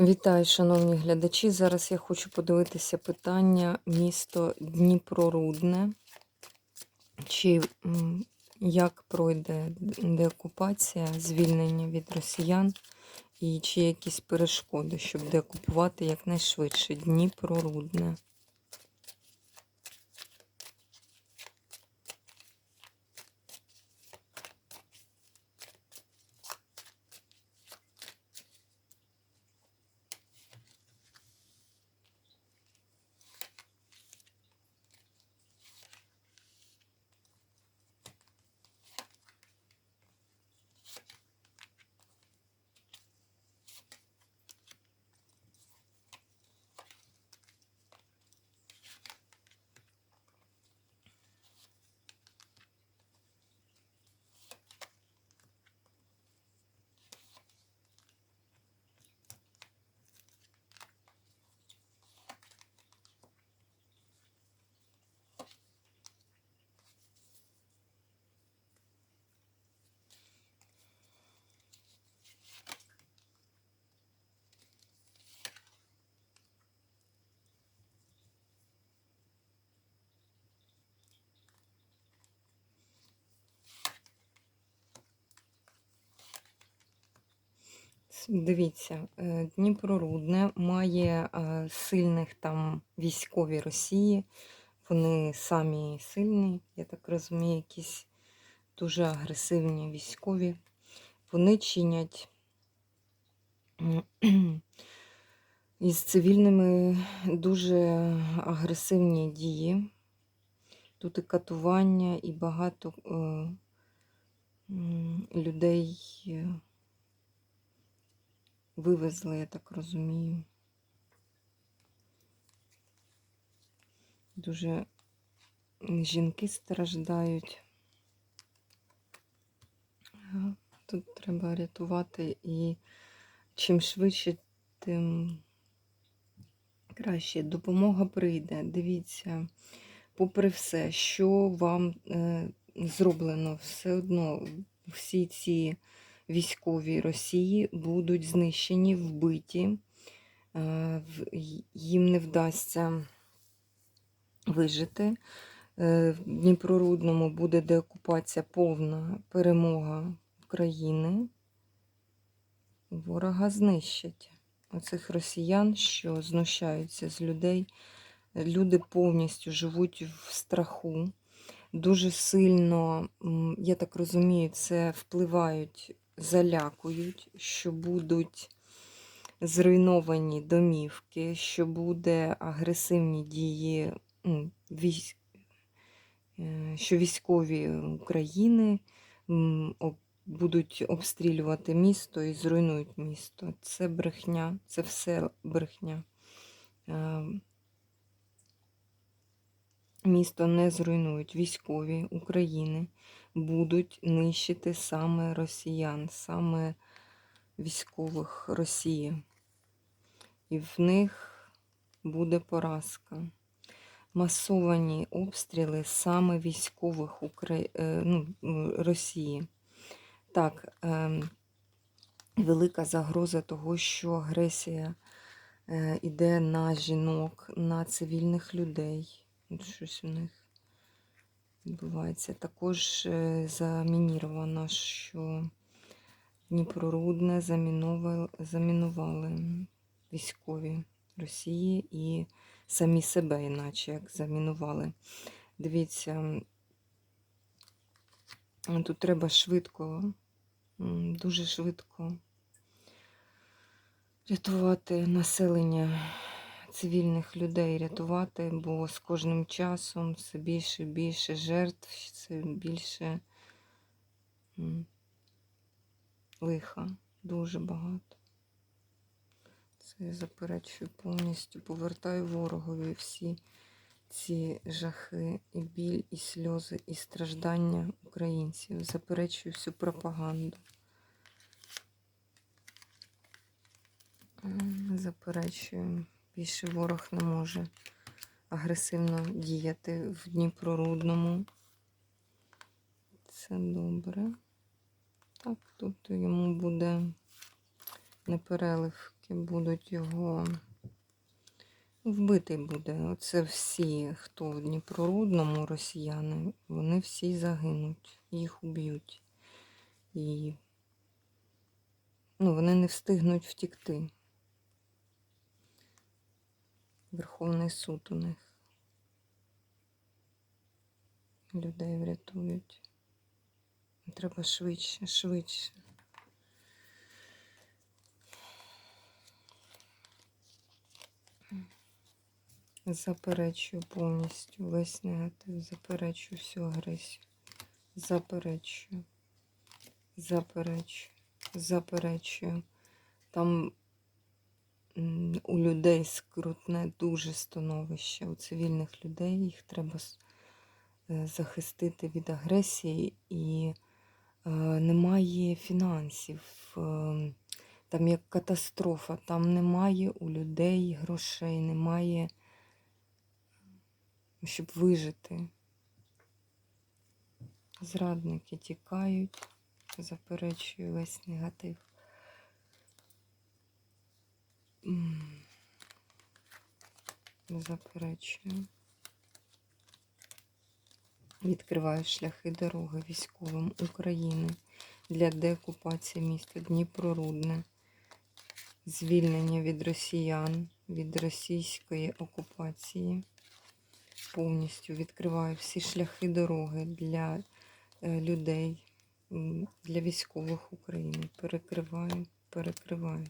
Вітаю, шановні глядачі. Зараз я хочу подивитися питання місто Дніпрорудне. Чи як пройде деокупація, звільнення від росіян, і чи якісь перешкоди, щоб деокупувати якнайшвидше Дніпрорудне. Дивіться, е, Дніпрорудне має е, сильних там військові Росії. Вони самі сильні, я так розумію, якісь дуже агресивні військові. Вони чинять із цивільними дуже агресивні дії. Тут і катування, і багато е, людей. Вивезли, я так розумію. Дуже жінки страждають. Тут треба рятувати і чим швидше, тим краще. Допомога прийде. Дивіться, попри все, що вам е, зроблено, все одно всі ці військові Росії будуть знищені, вбиті, е, їм не вдасться вижити. Е, В Дніпрорудному буде деокупація, повна перемога України. Ворога знищать. Оцих росіян, що знущаються з людей. Люди повністю живуть в страху. Дуже сильно, я так розумію, це впливають, залякують, що будуть зруйновані домівки, що буде агресивні дії, е, що військові України будуть обстрілювати місто і зруйнують місто. Це брехня, це все брехня. Е, Місто не зруйнують. Військові України будуть нищити саме росіян, саме військових Росії. І в них буде поразка. Масовані обстріли саме військових Укра... е, ну, Росії. Так, ем, велика загроза того, що агресія е, іде на жінок, на цивільних людей. Щось у них відбувається. Також е, замініровано, що Дніпрорудне замінували, замінували військові Росії і самі себе, іначе як замінували. Дивіться, тут треба швидко, дуже швидко рятувати населення цивільних людей, рятувати, бо з кожним часом все більше і більше жертв, все більше лиха, дуже багато. Це я заперечую повністю, повертаю ворогові всі ці жахи, і біль, і сльози, і страждання українців. Заперечую всю пропаганду. М, Заперечую. Більше ворог не може агресивно діяти в Дніпрорудному. Це добре. Так, тут йому буде непереливки. будуть його. Вбитий буде. Оце всі, хто в Дніпрорудному росіяни, вони всі загинуть, їх уб'ють. І ну, вони не встигнуть втікти. Верховний суд у них. Людей врятують. Треба швидше, швидше. Заперечую повністю весь негатив, заперечую всю агресію. Заперечую. Заперечую. Заперечую. Там у людей скрутне дуже становище. У цивільних людей їх треба е, захистити від агресії і е, немає фінансів. е, Там як катастрофа, там немає у людей грошей, немає, щоб вижити. Зрадники тікають, заперечую весь негатив. Заперечую. Відкриваю шляхи дороги військовим України для деокупації міста Дніпрорудне, звільнення від росіян, від російської окупації. Повністю відкриваю всі шляхи дороги для е, людей, для військових України. Перекриваю, перекриваю.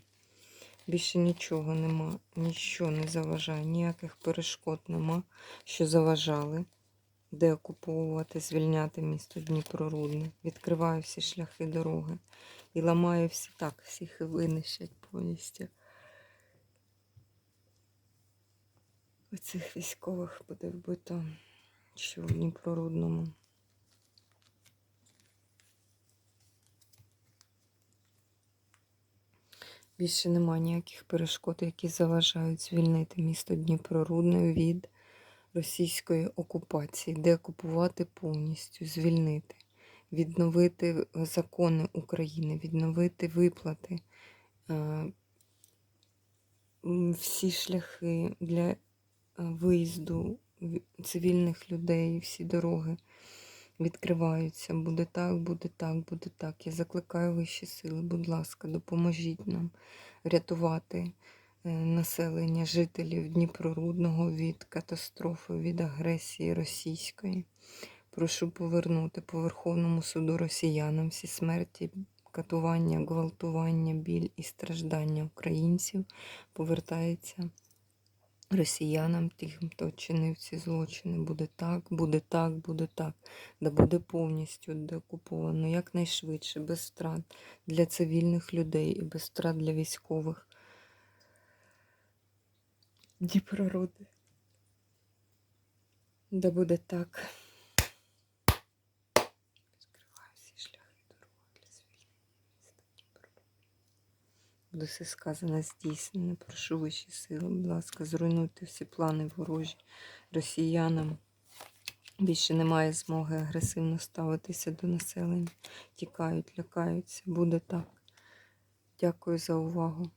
Більше нічого нема, нічого не заважає, ніяких перешкод нема, що заважали деокуповувати, звільняти місто Дніпрорудне. Відкриваю всі шляхи дороги і ламаю всі так, всіх винищать повністю. Оцих військових буде вбито, що в Дніпрорудному. Більше немає ніяких перешкод, які заважають звільнити місто Дніпрорудне від російської окупації, деокупувати повністю, звільнити, відновити закони України, відновити виплати, е, всі шляхи для е, виїзду цивільних людей, всі дороги відкриваються. Буде так, буде так, буде так. Я закликаю вищі сили, будь ласка, допоможіть нам рятувати е, населення жителів Дніпрорудного від катастрофи, від агресії російської. Прошу повернути по Верховному суду росіянам всі смерті, катування, гвалтування, біль і страждання українців повертається росіянам, тим, хто чинив ці злочини. Буде так, буде так, буде так. Да буде повністю деокуповано якнайшвидше, без втрат для цивільних людей і без втрат для військових. Дніпророди. Да буде так. Відкриваю всі шляхи дороги для звільнення міста Дніпро. Буде все сказане здійснено. Прошу вищі сили, будь ласка, зруйнуйте всі плани ворожі росіянам. Більше немає змоги агресивно ставитися до населення. Тікають, лякаються. Буде так. Дякую за увагу.